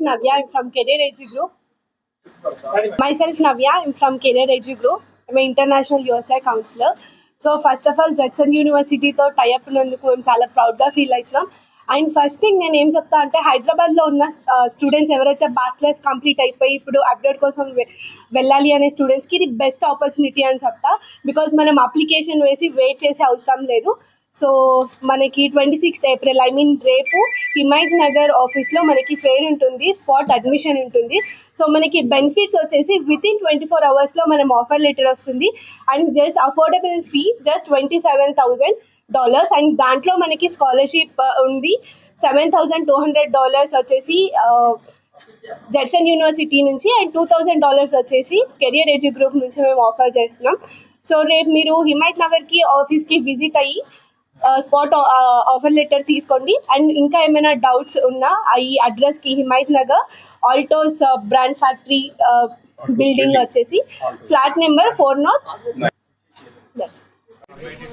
Navya. I'm from Career Edge Group. Myself, Navya. I'm from Career Edge Group. I'm an international USI counselor. So first of all Judson యూనివర్సిటీతో tie up ఉన్నందుకు మేము చాలా ప్రౌడ్గా feel అవుతున్నాం and first thing నేను ఏం చెప్తా అంటే హైదరాబాద్లో ఉన్న స్టూడెంట్స్ ఎవరైతే బ్యాచిలర్స్ కంప్లీట్ అయిపోయి ఇప్పుడు అప్డేట్ కోసం వె- వెళ్ళాలి అనే స్టూడెంట్స్కి ఇది బెస్ట్ ఆపర్చునిటీ అని చెప్తా. బికాజ్ మనం అప్లికేషన్ వేసి వెయిట్ చేసే అవసరం లేదు. సో మనకి twenty sixth April I mean రేపు హిమాయత్ నగర్ ఆఫీస్లో మనకి ఫేర్ ఉంటుంది స్పాట్ అడ్మిషన్ ఉంటుంది. సో మనకి బెనిఫిట్స్ వచ్చేసి విత్ ఇన్ ట్వంటీ ఫోర్ అవర్స్లో మనం ఆఫర్ లెటర్ వస్తుంది. And just affordable fee just twenty seven thousand dollars and దాంట్లో మనకి స్కాలర్షిప్ ఉంది. Seven thousand two hundred dollars వచ్చేసి జడ్సన్ యూనివర్సిటీ నుంచి అండ్ టూ థౌజండ్ డాలర్స్ వచ్చేసి కెరియర్ ఎడ్యు గ్రూప్ నుంచి మేము ఆఫర్ చేస్తున్నాం. సో రేపు మీరు హిమాయత్ నగర్కి ఆఫీస్కి విజిట్ అయ్యి స్పాట్ ఆఫర్ లెటర్ తీసుకోండి. అండ్ ఇంకా ఏమైనా డౌట్స్ ఉన్నా ఈ అడ్రస్కి Himayat Nagar Altos brand factory building వచ్చేసి flat number four not that's